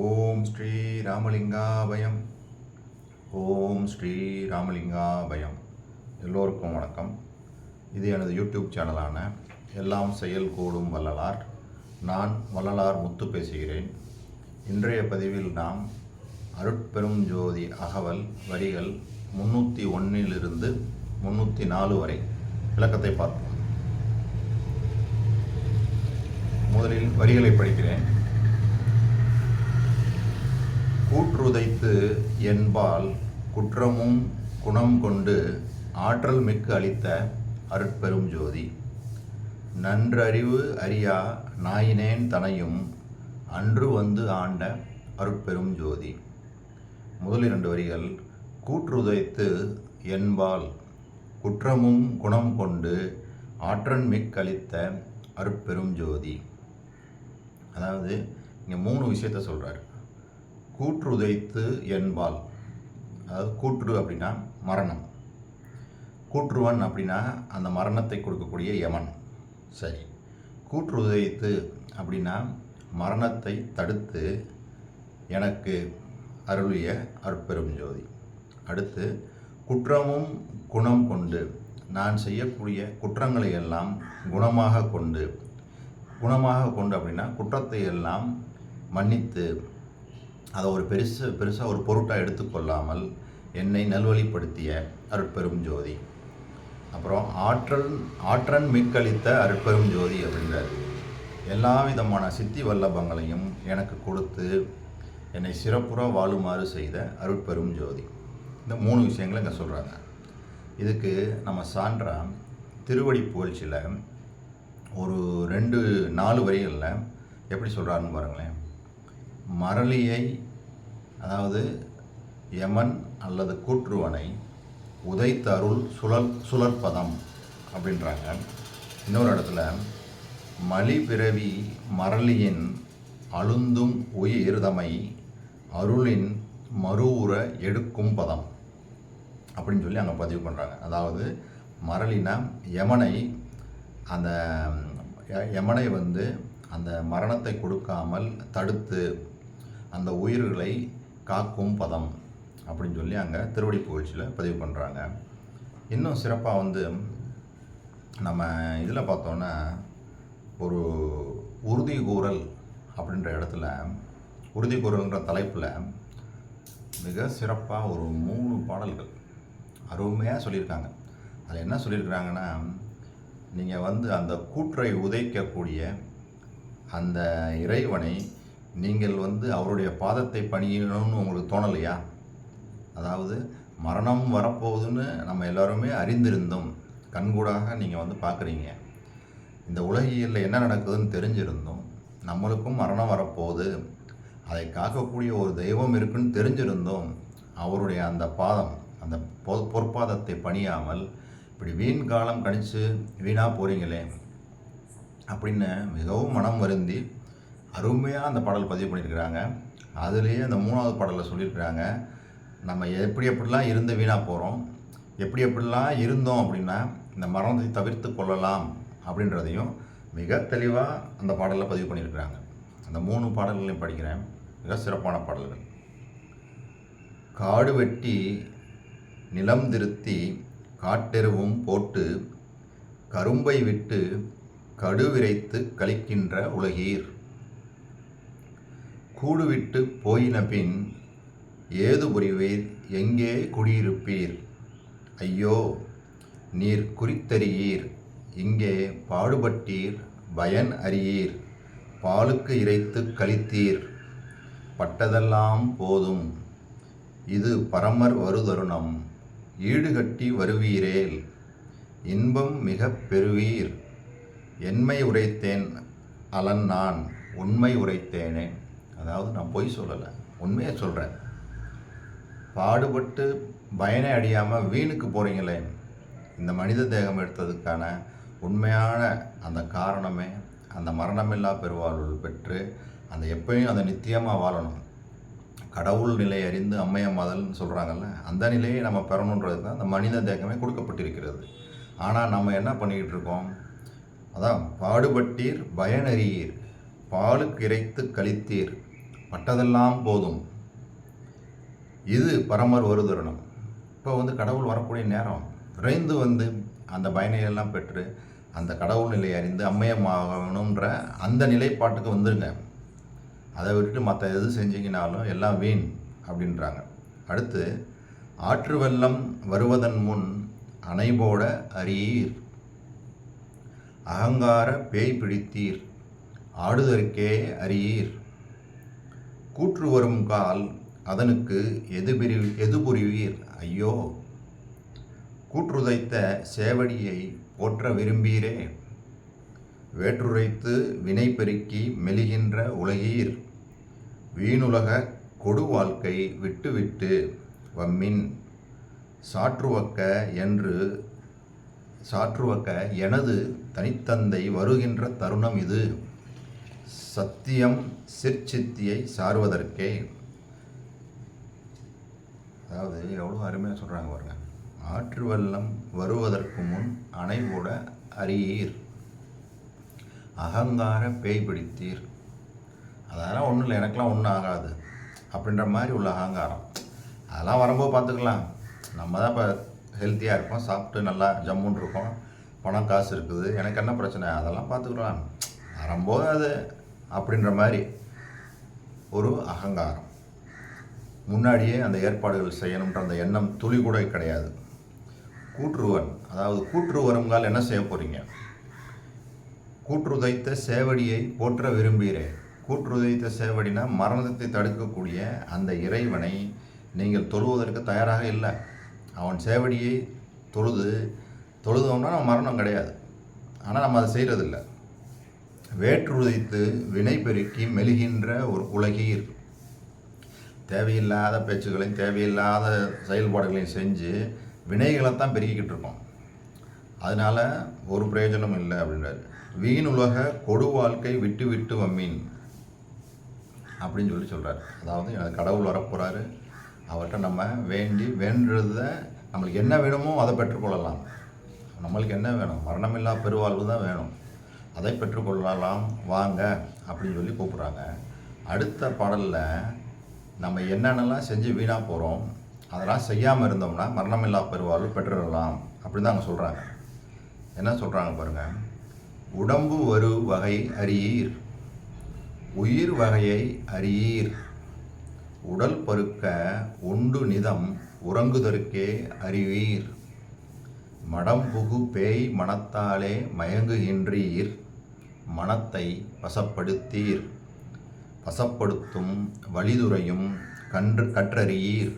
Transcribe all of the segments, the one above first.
ஓம் ஸ்ரீ ராமலிங்காபயம் ஓம் ஸ்ரீ ராமலிங்காபயம் எல்லோருக்கும் வணக்கம். இது எனது யூடியூப் சேனலான எல்லாம் செயல் கூடும் வள்ளலார். நான் வள்ளலார் முத்து பேசுகிறேன். இன்றைய பதிவில் நாம் அருட்பெரும் ஜோதி அகவல் வரிகள் முன்னூற்றி ஒன்றிலிருந்து முன்னூற்றி நாலு வரை விளக்கத்தை பார்ப்போம். முதலில் வரிகளை படிக்கிறேன். கூற்றுதைத்து என்பால் குற்றமும் குணம் கொண்டு ஆற்றல் மிக்கு அளித்த அருட்பெரும் ஜோதி. நன்றறிவு அறியா நாயினேன் தனையும் அன்று வந்து ஆண்ட அருட்பெரும் ஜோதி. முதல் இரண்டு வரிகள் கூற்றுதைத்து என்பால் குற்றமும் குணம் கொண்டு ஆற்றன் மிக்களித்த அருட்பெரும் ஜோதி. அதாவது இங்கே மூணு விஷயத்த சொல்கிறார் கூற்றுதைத்து என்பால் அதாவது கூற்று அப்படின்னா மரணம். கூற்றுவன் அப்படின்னா அந்த மரணத்தை கொடுக்கக்கூடிய யமன். சரி. கூற்றுதைத்து அப்படின்னா மரணத்தை தடுத்து எனக்கு அருளிய அற்பெரும் ஜோதி. அடுத்து குற்றமும் குணம் கொண்டு நான் செய்யக்கூடிய குற்றங்களை எல்லாம் குணமாக கொண்டு குணமாக கொண்டு அப்படின்னா குற்றத்தை எல்லாம் மன்னித்து அதை ஒரு பெருசு பெருசாக ஒரு பொருட்டாக எடுத்துக்கொள்ளாமல் என்னை நல்வழிப்படுத்திய அருட்பெரும் ஜோதி. அப்புறம் ஆற்றல் ஆற்றன் மிக்களித்த அருட்பெரும் ஜோதி அப்படின்றார். எல்லா விதமான சித்தி வல்லபங்களையும் எனக்கு கொடுத்து என்னை சிறப்புற வாழுமாறு செய்த அருட்பெரும் ஜோதி. இந்த மூணு விஷயங்களை இங்கே சொல்கிறாங்க இதுக்கு நம்ம சான்றா திருவடி புகழ்ச்சியில் ஒரு ரெண்டு நாலு வரிகளில் எப்படி சொல்கிறாருன்னு பாருங்களேன். மரளியை அதாவது யமன் அல்லது கூற்றுவனை உதைத்தருள் சுழல் சுழற்பதம் அப்படின்றாங்க. இன்னொரு இடத்துல மலி பிறவி மரளியின் அழுந்தும் உயிர்தமை அருளின் மறுவுற எடுக்கும் பதம் அப்படின்னு சொல்லி அங்கே பதிவு பண்ணுறாங்க அதாவது மரளினா யமனை அந்த யமனை வந்து அந்த மரணத்தை கொடுக்காமல் தடுத்து அந்த உயிர்களை காக்கும் பதம் அப்படின்னு சொல்லி அங்கே திருவடி புகழ்ச்சியில் பதிவு பண்ணுறாங்க இன்னும் சிறப்பாக வந்து நம்ம இதில் பார்த்தோன்னா ஒரு உறுதி கூறல் அப்படின்ற இடத்துல உறுதி கூறல்ன்ற தலைப்பில் மிக சிறப்பாக ஒரு மூணு பாடல்கள் அருமையாக சொல்லியிருக்காங்க. அதில் என்ன சொல்லியிருக்கிறாங்கன்னா நீங்கள் வந்து அந்த கூற்றை உதைக்கக்கூடிய அந்த இறைவனை நீங்கள் வந்து அவருடைய பாதத்தை பணியணும்னு உங்களுக்கு தோணலையா? அதாவது மரணம் வரப்போகுதுன்னு நம்ம எல்லாருமே அறிந்திருந்தோம். கண்கூடாக நீங்கள் வந்து பார்க்குறீங்க. இந்த உலகியலில் என்ன நடக்குதுன்னு தெரிஞ்சிருந்தோம். நம்மளுக்கும் மரணம் வரப்போகுது. அதை காக்கக்கூடிய ஒரு தெய்வம் இருக்குன்னு தெரிஞ்சிருந்தோம். அவருடைய அந்த பாதம் அந்த பொ பொற்பாதத்தை பணியாமல் இப்படி வீண் காலம் கழித்து வீணாக போகிறீங்களே அப்படின்னு மிகவும் மனம் வருந்தி அருமையாக அந்த பாடல் பதிவு பண்ணியிருக்கிறாங்க அதுலேயே அந்த மூணாவது பாடலில் சொல்லியிருக்கிறாங்க நம்ம எப்படி எப்படிலாம் இருந்து வீணாக போகிறோம் எப்படி எப்படிலாம் இருந்தோம் அப்படின்னா இந்த மரணத்தை தவிர்த்து கொள்ளலாம் அப்படின்றதையும் மிக தெளிவாக அந்த பாடலில் பதிவு பண்ணியிருக்கிறாங்க அந்த மூணு பாடல்களையும் படிக்கிறேன். மிக சிறப்பான பாடல்கள். காடு வெட்டி நிலம் திருத்தி காட்டெருவும் போட்டு கரும்பை விட்டு கடுவிரைத்து கழிக்கின்ற உலகீர். கூடுவிட்டு போயின பின் ஏது புரிவீர்? எங்கே குடியிருப்பீர்? ஐயோ நீர் குறித்தறியீர். இங்கே பாடுபட்டீர் பயன் அறியீர். பாலுக்கு இறைத்து கழித்தீர். பட்டதெல்லாம் போதும். இது பரமர் வருதருணம். ஈடுகட்டி வருவீரேல். இன்பம் மிக பெறுவீர். என்மை உரைத்தேன் அலன் நான் உண்மை உரைத்தேனே. அதாவது நான் பொய் சொல்லலை உண்மையை சொல்கிறேன் பாடுபட்டு பயனை அடியாமல் வீணுக்கு போகிறீங்களே இந்த மனித தேகம் எடுத்ததுக்கான உண்மையான அந்த காரணமே அந்த மரணமில்லா பெருவாழ்வு பெற்று அந்த எப்பயும் அதை நித்தியமாக வாழணும். கடவுள் நிலை அறிந்து அம்மையம்மாதல்னு சொல்கிறாங்கல்ல அந்த நிலையை நம்ம பெறணுன்றது தான் அந்த மனித தேகமே கொடுக்கப்பட்டிருக்கிறது. ஆனால் நம்ம என்ன பண்ணிக்கிட்டு இருக்கோம்? அதான் பாடுபட்டீர் பயனறியீர் பாலுக்கு இறைத்து கழித்தீர். பட்டதெல்லாம் போதும். இது பரமர் ஒரு தருணம். இப்போ வந்து கடவுள் வரக்கூடிய நேரம். விரைந்து வந்து அந்த பயனையெல்லாம் பெற்று அந்த கடவுள் நிலையை அறிந்து அம்மையமாகணுன்ற அந்த நிலைப்பாட்டுக்கு வந்துருங்க. அதை விட்டுட்டு மற்ற எது செஞ்சீங்கனாலும் எல்லாம் வீண் அப்படின்றாங்க. அடுத்து ஆற்று வெள்ளம் வருவதன் முன் அணைபோட அறியீர் அகங்கார பேய் பிடித்தீர். ஆடுதற்கே அறியீர் கூற்று வரும் கால் அதனுக்கு எதுபிரி எதுபுரிவீர் ஐயோ! கூற்றுதைத்த சேவடியை போற்ற விரும்பீரே? வேற்றுரைத்து வினை பெருக்கி மெலிகின்ற உலகீர். வீணுலக கொடு வாழ்க்கை விட்டுவிட்டு வம்மின் சாற்றுவக்க என்று சாற்றுவக்க எனது தனித்தந்தை வருகின்ற தருணம் இது. சத்தியம் சிற்சித்தியை சார்வதற்கே. அதாவது எவ்வளோ அருமையாக சொல்கிறாங்க பாருங்க. ஆற்று வெள்ளம் வருவதற்கு முன் அணை அறியீர் அகங்கார பேய் பிடித்தீர். அதெல்லாம் ஒன்றும் இல்லை எனக்கெலாம் ஒன்றும் ஆகாது. அப்படின்ற மாதிரி உள்ள அகங்காரம். அதெல்லாம் வரும்போது பார்த்துக்கலாம். நம்ம தான் இப்போ ஹெல்த்தியாக இருப்போம் சாப்பிட்டு நல்லா ஜம்முன்னு இருக்கோம் பணம் காசு இருக்குது எனக்கு என்ன பிரச்சனை? அதெல்லாம் பார்த்துக்கலாம். வரும்போது அது அப்படின்ற மாதிரி ஒரு அகங்காரம். முன்னாடியே அந்த ஏற்பாடுகள் செய்யணுன்ற அந்த எண்ணம் துளி கூட கிடையாது. கூற்றுவன் அதாவது கூற்று வருங்கால் என்ன செய்ய போகிறீங்க கூற்றுதைத்த சேவடியை போற்ற விரும்புகிறேன் கூற்றுதைத்த சேவடினா மரணத்தை தடுக்கக்கூடிய அந்த இறைவனை நீங்கள் தொழுவதற்கு தயாராக இல்லை. அவன் சேவடியை தொழுது தொழுதோம்னா நம்ம மரணம் கிடையாது. ஆனால் நம்ம அதை செய்கிறதில்லை வேற்றுதைத்து வினை பெருக்கி மெழுகின்ற ஒரு உலகீர் தேவையில்லாத பேச்சுகளையும் தேவையில்லாத செயல்பாடுகளையும் செஞ்சு வினைகளை தான் பெருக்கிக்கிட்டு இருக்கோம். அதனால் ஒரு பிரயோஜனம் இல்லை அப்படின்றாரு. உலக கொடு வாழ்க்கை விட்டு விட்டு வம்மீன் அப்படின்னு சொல்லி சொல்கிறார் அதாவது எனக்கு கடவுள் வரப்போகிறாரு அவர்கிட்ட நம்ம வேண்டி வேண்டுறத நம்மளுக்கு என்ன வேணுமோ அதை பெற்றுக்கொள்ளலாம். நம்மளுக்கு என்ன வேணும்? மரணமில்லா பெருவாழ்வு தான் வேணும். அதை பெற்றுக்கொள்ளலாம் வாங்க அப்படின்னு சொல்லி கூப்பிட்றாங்க. அடுத்த பாடலில் நம்ம என்னென்னலாம் செஞ்சு வீணாக போகிறோம் அதெல்லாம் செய்யாமல் இருந்தோம்னா மரணமில்லா பெருவாழ்வு பெற்றுடலாம் அப்படின்னு தான் அவங்க சொல்கிறாங்க என்ன சொல்கிறாங்க பாருங்கள் உடம்பு வரு வகை அறியீர் உயிர் வகையை அறியீர் உடல் பருக்க உண்டு நிதம் உறங்குதற்கே அறிவீர் மடம் புகு பேய் மனத்தாலே மயங்குகின்றீர். மனத்தை வசப்படுத்தீர். வசப்படுத்தும் வழிதுறையும் கன்று கற்றறியீர்.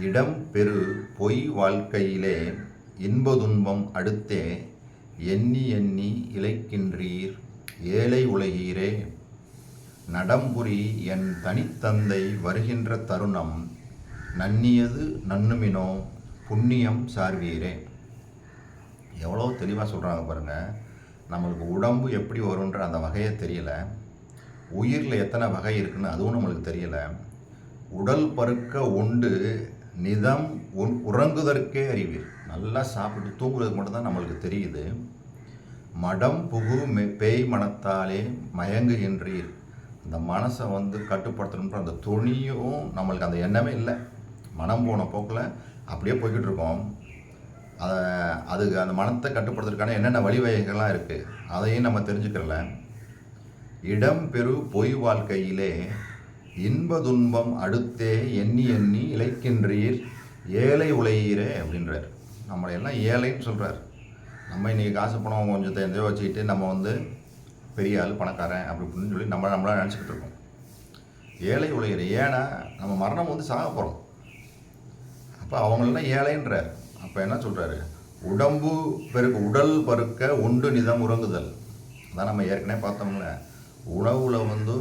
இடம் பெரு பொய் வாழ்க்கையிலே இன்ப துன்பம் அடுத்தே எண்ணி எண்ணி இழைக்கின்றீர். ஏழை உலகீரே நடம்புரி என் தனித்தந்தை வருகின்ற தருணம் நன்னியது நன்னுமினோ புண்ணியம் சார்வீரே. எவ்வளோ தெளிவாக சொல்கிறாங்க பாருங்கள் நம்மளுக்கு உடம்பு எப்படி வரும்ன்ற அந்த வகையே தெரியல. உயிரில் எத்தனை வகை இருக்குன்னு அதுவும் நம்மளுக்கு தெரியல. உடல் பருக்க உண்டு நிதம் உன் உறங்குதற்கே அறிவீர் நல்லா சாப்பிட்டு தூங்குறதுக்கு மட்டும்தான் நம்மளுக்கு தெரியுது. மடம் புகு மெ- பேய் மனத்தாலே மயங்குகின்றீர். அந்த மனசை வந்து கட்டுப்படுத்தணுன்ற அந்த துணியும் நம்மளுக்கு அந்த எண்ணமே இல்லை. மனம் போன போக்கில் அப்படியே போய்கிட்டு இருக்கோம். அதை அதுக்கு அந்த மனத்தை கட்டுப்படுத்துறதுக்கான என்னென்ன வழிவகைகள்லாம் இருக்குது அதையும் நம்ம தெரிஞ்சுக்கிறல. இடம் பெரு பொய் வாழ்க்கையிலே இன்ப துன்பம் அடுத்தே எண்ணி எண்ணி இழைக்கின்றீர் ஏழை உழையீரே அப்படின்றார். நம்மளை எல்லாம் ஏழைன்னு சொல்கிறார் நம்ம இன்றைக்கி காசு பணம் கொஞ்சம் தெரிஞ்சோ வச்சுக்கிட்டு நம்ம வந்து பெரிய ஆள் பணக்காரன் அப்படி இப்படின்னு சொல்லி நம்ம நம்மளாக நினச்சிக்கிட்டு இருக்கோம். ஏழை உழையிற. ஏன்னா நம்ம மரணம் வந்து சாக போகிறோம் அப்போ அவங்களெல்லாம் ஏழைன்றார். அப்போ என்ன சொல்கிறாரு உடம்பு பெருக்க உடல் பருக்க உண்டு நிதம் உறங்குதல். அதான் நம்ம ஏற்கனவே பார்த்தோம்ல. உணவில் வந்து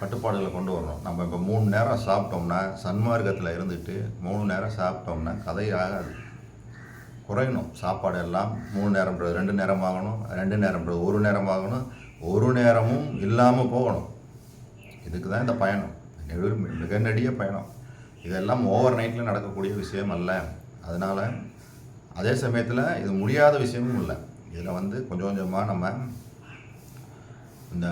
கட்டுப்பாடுகளை கொண்டு வரணும். நம்ம இப்போ மூணு நேரம் சாப்பிட்டோம்னா சன்மார்க்கத்தில் இருந்துட்டு மூணு நேரம் சாப்பிட்டோம்னா கதை ஆகாது. குறையணும். சாப்பாடு எல்லாம் மூணு நேரம்ன்றது ரெண்டு நேரம் ஆகணும் ரெண்டு நேரம்ன்றது ஒரு நேரம் ஆகணும் ஒரு நேரமும் இல்லாமல் போகணும். இதுக்கு தான் இந்த பயணம். மிக நெடிய பயணம். இதெல்லாம் ஓவர் நைட்டில் நடக்கக்கூடிய விஷயம் அல்ல. அதனால் அதே சமயத்தில் இது முடியாத விஷயமும் இல்லை. இதில் வந்து கொஞ்சம் கொஞ்சமாக நம்ம இந்த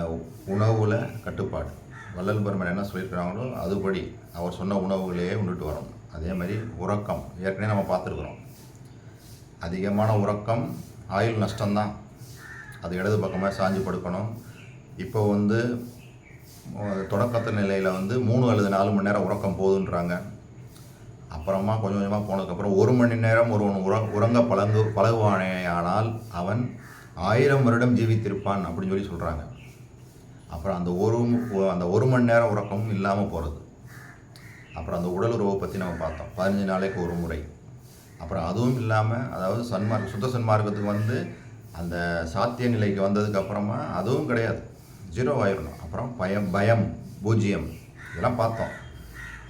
உணவில் கட்டுப்பாடு. வள்ளல் பெருமன் என்ன சொல்லியிருக்கிறாங்களோ அதுபடி அவர் சொன்ன உணவுகளையே உண்டுட்டு வரணும் அதே மாதிரி உறக்கம். ஏற்கனவே நம்ம பார்த்துருக்குறோம். அதிகமான உறக்கம் ஆயுள் நஷ்டம்தான். அது இடது பக்கமாக சாஞ்சு படுக்கணும். இப்போ வந்து தொடக்கத்த தொடக்கத்து நிலையில் வந்து மூணு அல்லது நாலு மணி நேரம் உறக்கம் போதுன்றாங்க. அப்புறமா கொஞ்சம் கொஞ்சமாக போனதுக்கப்புறம் ஒரு மணி நேரம் ஒருவன் உற உறங்க பழங்கு பழகுவானேயானால் அவன் ஆயிரம் வருடம் ஜீவித்திருப்பான் அப்படின்னு சொல்லி சொல்கிறாங்க அப்புறம் அந்த ஒரு அந்த ஒரு மணி நேரம் உறக்கமும் இல்லாமல் போகிறது அப்புறம் அந்த உடல் உறவை பற்றி நம்ம பார்த்தோம். பதினஞ்சு நாளைக்கு ஒரு முறை. அப்புறம் அதுவும் இல்லாமல் அதாவது சன்மார்க் சுத்த சன்மார்க்கத்துக்கு வந்து அந்த சாத்திய நிலைக்கு வந்ததுக்கு அப்புறமா அதுவும் கிடையாது. ஜீரோ ஆயிடணும் அப்புறம் பயம் பயம் பூஜ்ஜியம். இதெல்லாம் பார்த்தோம்.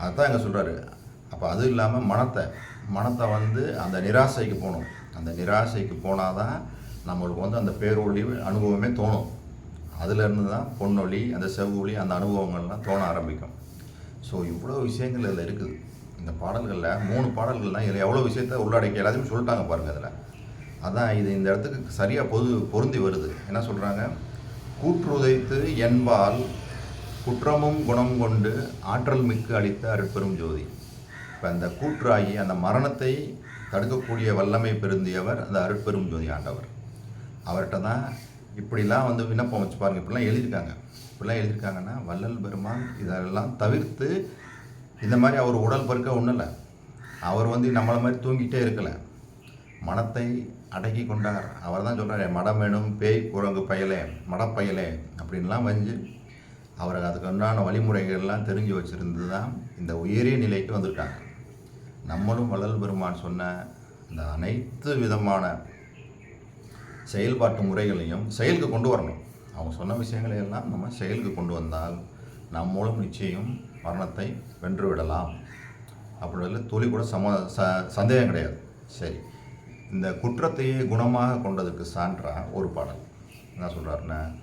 அதுதான் இங்கே சொல்கிறாரு அப்போ அதுவும் இல்லாமல் மனத்தை மனத்தை வந்து அந்த நிராசைக்கு போகணும். அந்த நிராசைக்கு போனால் தான் நம்மளுக்கு வந்து அந்த பேரொழி அனுபவமே தோணும். அதுலேருந்து தான் பொன்னொழி அந்த செவ்வொழி அந்த அனுபவங்கள்லாம் தோண ஆரம்பிக்கும். ஸோ இவ்வளோ விஷயங்கள் இதில் இருக்குது. இந்த பாடல்களில் மூணு பாடல்கள் தான் இதில் எவ்வளோ விஷயத்த உள்ளடக்கி எல்லாத்தையும் சொல்லிட்டாங்க பாருங்கள் அதில் அதான் இது இந்த இடத்துக்கு சரியாக பொது பொருந்தி வருது. என்ன சொல்கிறாங்க கூற்றுதைத்து என்பால் குற்றமும் குணம் கொண்டு ஆற்றல் மிக்கு அளித்த அருட்பெரும் ஜோதி. இப்போ அந்த கூற்றாகி அந்த மரணத்தை தடுக்கக்கூடிய வல்லமை பெருந்தியவர் அந்த அருட்பெரும் ஜோதி ஆண்டவர். அவர்கிட்ட தான் இப்படிலாம் வந்து விண்ணப்பம் வச்சு பாருங்கள் இப்படிலாம் எழுதியிருக்காங்க. இப்படிலாம் எழுதியிருக்காங்கன்னா வள்ளல் பெருமான் இதெல்லாம் தவிர்த்து இந்த மாதிரி அவர் உடல் பருக்க ஒன்றும் இல்லை. அவர் வந்து நம்மளை மாதிரி தூங்கிட்டே இருக்கலை. மனத்தை அடக்கி கொண்டார். அவர் தான் சொல்கிறார் மடம் வேணும் பேய் குரங்கு பயலே மடப்பயலே அப்படின்லாம் வந்து அவர் அதுக்கு உண்டான வழிமுறைகள்லாம் தெரிஞ்சு வச்சுருந்து தான் இந்த உயரிய நிலைக்கு வந்திருக்காங்க. நம்மளும் வள்ளல் பெருமான் சொன்ன இந்த அனைத்து விதமான செயல்பாட்டு முறைகளையும் செயலுக்கு கொண்டு வரணும். அவங்க சொன்ன விஷயங்களை எல்லாம் நம்ம செயலுக்கு கொண்டு வந்தால் நம்மளும் நிச்சயம் மரணத்தை வென்று விடலாம். அப்படின்றதுல துளி கூட சம ச சந்தேகம் கிடையாது. சரி. இந்த குற்றத்தையே குணமாக கொண்டதற்கு சான்றா ஒரு பாடல். என்ன சொல்கிறாருன்னா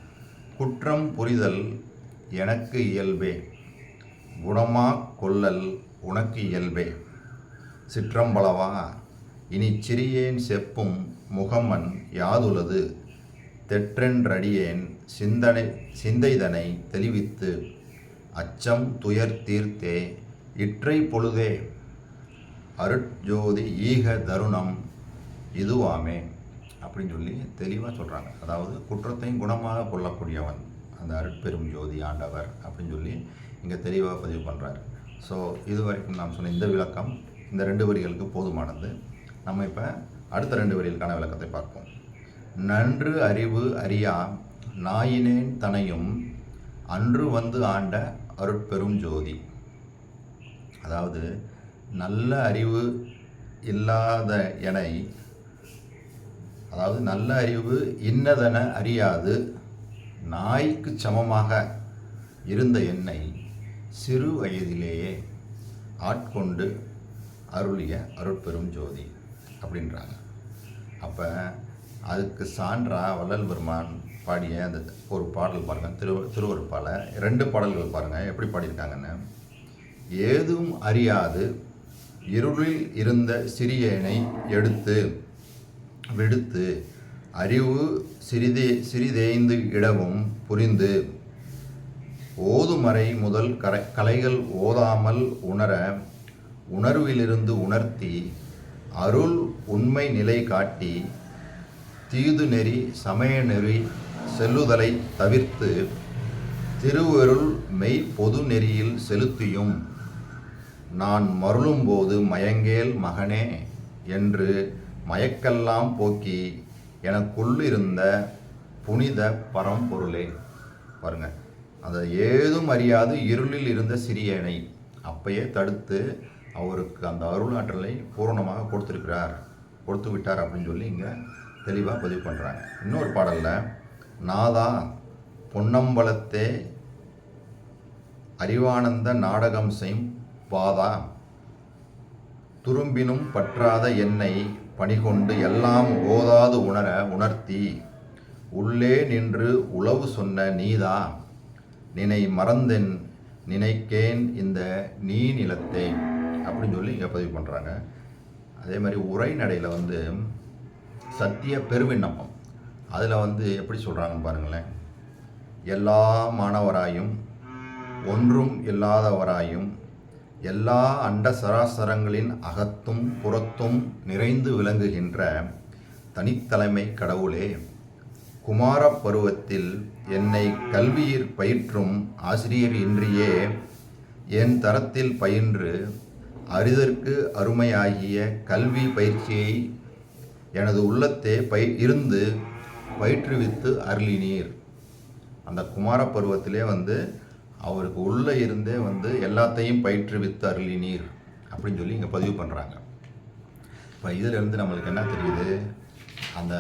குற்றம் புரிதல் எனக்கு இயல்பே குணமாக கொள்ளல் உனக்கு இயல்பே. சிற்றம்பலவா? இனி சிறியேன் செப்பும் முகமன் யாதுலது தெற்றென்றடியேன் சிந்தனை சிந்தைதனை தெளிவித்து அச்சம் துயர் தீர்த்தே இற்றை பொழுதே அருட்ஜோதி ஈக தருணம் இதுவாமே அப்படின்னு சொல்லி தெளிவாக சொல்கிறாங்க அதாவது குற்றத்தையும் குணமாக கொள்ளக்கூடியவன் அந்த அருட்பெரும் ஜோதி ஆண்டவர் அப்படின்னு சொல்லி இங்கே தெளிவாக பதிவு பண்ணுறாரு ஸோ இது வரைக்கும் நாம் சொன்ன இந்த விளக்கம் இந்த ரெண்டு வரிகளுக்கு போதுமானது. நம்ம இப்போ அடுத்த ரெண்டு வரிகளுக்கான விளக்கத்தை பார்ப்போம். நன்று அறிவு அறியா நாயினேன் தனையும் அன்று வந்து ஆண்ட அருட்பெரும் ஜோதி. அதாவது நல்ல அறிவு இல்லாத எனை அதாவது நல்ல அறிவு இன்னதென அறியாது நாய்க்கு சமமாக இருந்த என்னை சிறு வயதிலேயே ஆட்கொண்டு அருளிய அருட்பெரும் ஜோதி அப்படின்றாங்க. அப்போ அதுக்கு சான்றா வள்ளல் பெருமான் பாடிய அந்த ஒரு பாடல் பாருங்கள் திரு திருவருப்பால் ரெண்டு பாடல்கள் பாருங்கள் எப்படி பாடியிருக்காங்கன்னு. ஏதும் அறியாது இருளில் இருந்த சிறியனை எடுத்து விடுத்து அறிவு சிறிதே சிறிதேய்ந்து இடவும் புரிந்து ஓதுமறை முதல் கரை கலைகள் ஓதாமல் உணர உணர்விலிருந்து உணர்த்தி அருள் உண்மை நிலை காட்டி தீது நெறி சமய நெறி செல்லுதலை தவிர்த்து திருவருள் மெய் பொது நெறியில் செலுத்தியும். நான் மருளும்போது மயங்கேல் மகனே என்று மயக்கெல்லாம் போக்கி எனக்குள்ளிருந்த புனித பரம்பொருளே. பாருங்க. அதை ஏதும் அறியாது இருளில் இருந்த சிறியனை. அப்பயே தடுத்து அவருக்கு அந்த அருளாற்றலை பூரணமாக கொடுத்துருக்கிறார் கொடுத்து விட்டார் அப்படின்னு சொல்லி இங்கே தெளிவாக பதிவு பண்ணுறாங்க இன்னொரு பாடலில் நாதா பொன்னம்பலத்தே அறிவானந்த நாடகம் செய்யும் பாதா துரும்பினும் பற்றாத என்னை பணிகொண்டு எல்லாம் ஓதாது உணர உணர்த்தி உள்ளே நின்று உளவு சொன்ன நீதா நினை மறந்தென் நினைக்கேன் இந்த நீ நிலத்தே அப்படின்னு சொல்லி இங்கே பதிவு பண்ணுறாங்க அதே மாதிரி உரைநடையில் வந்து சத்திய பெருவிண்ணப்பம். அதில் வந்து எப்படி சொல்கிறாங்கன்னு பாருங்களேன். எல்லா மாணவராயும் ஒன்றும் இல்லாதவராயும் எல்லா அண்ட சராசரங்களின் அகத்தும் புறத்தும் நிறைந்து விளங்குகின்ற தனித்தலைமை கடவுளே குமாரப் பருவத்தில் என்னை கல்வியில் பயிற்றும் ஆசிரியர் இன்றியே என் தரத்தில் பயின்று அரிதற்கு அருமையாகிய கல்வி பயிற்சியை எனது உள்ளத்தே பை இருந்து பயிற்றுவித்து அருளினீர். அந்த குமார பருவத்திலே வந்து அவருக்கு உள்ளே இருந்தே வந்து எல்லாத்தையும் பயிற்றுவித்து அருளினீர் அப்படின்னு சொல்லி இங்கே பதிவு பண்ணுறாங்க இப்போ இதிலிருந்து நம்மளுக்கு என்ன தெரியுது? அந்த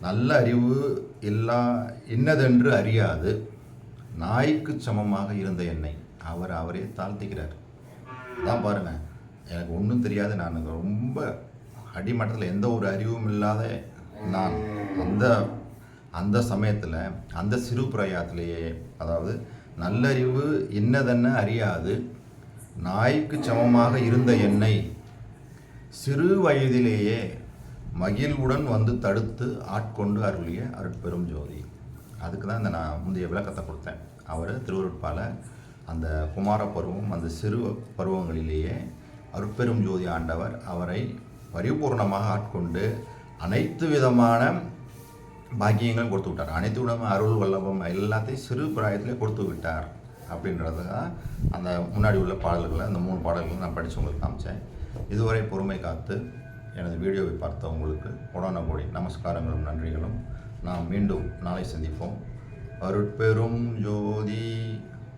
நல்ல அறிவு இல்லா இன்னதென்று அறியாது. நாய்க்கு சமமாக இருந்த என்னை. அவர் அவரே தாழ்த்திக்கிறார். தான் பாருங்கள் எனக்கு ஒன்றும் தெரியாது நான். ரொம்ப அடிமட்டத்தில் எந்த ஒரு அறிவும் இல்லாத நான். அந்த அந்த சமயத்தில் அந்த சிறு பிரயாத்திலேயே அதாவது நல்லறிவு இன்னதென்ன அறியாது. நாய்க்கு சமமாக இருந்த என்னை சிறு வயதிலேயே மகிழ்வுடன் வந்து தடுத்து ஆட்கொண்டு அருளிய அருட்பெரும் ஜோதி. அதுக்கு தான் இந்த நான் முந்தைய விளக்கத்தை கொடுத்தேன். அவர் திருவருட்பால அந்த குமார பருவம் அந்த சிறு பருவங்களிலேயே அருட்பெரும் ஜோதி ஆண்டவர் அவரை பரிபூர்ணமாக ஆட்கொண்டு அனைத்து விதமான பாக்கியங்களும் கொடுத்து விட்டார். அனைத்து விதமான அருள் வல்லபம் எல்லாத்தையும் சிறு பிராயத்திலே கொடுத்து விட்டார் அப்படின்றது தான் அந்த முன்னாடி உள்ள பாடல்களை அந்த மூணு பாடல்களை நான் படித்து உங்களுக்கு காமிச்சேன். இதுவரை பொறுமை காத்து எனது வீடியோவை பார்த்த உங்களுக்கு உடனே கோடி நமஸ்காரங்களும் நன்றிகளும். நாம் மீண்டும் நாளை சந்திப்போம். அருட்பெரும் ஜோதி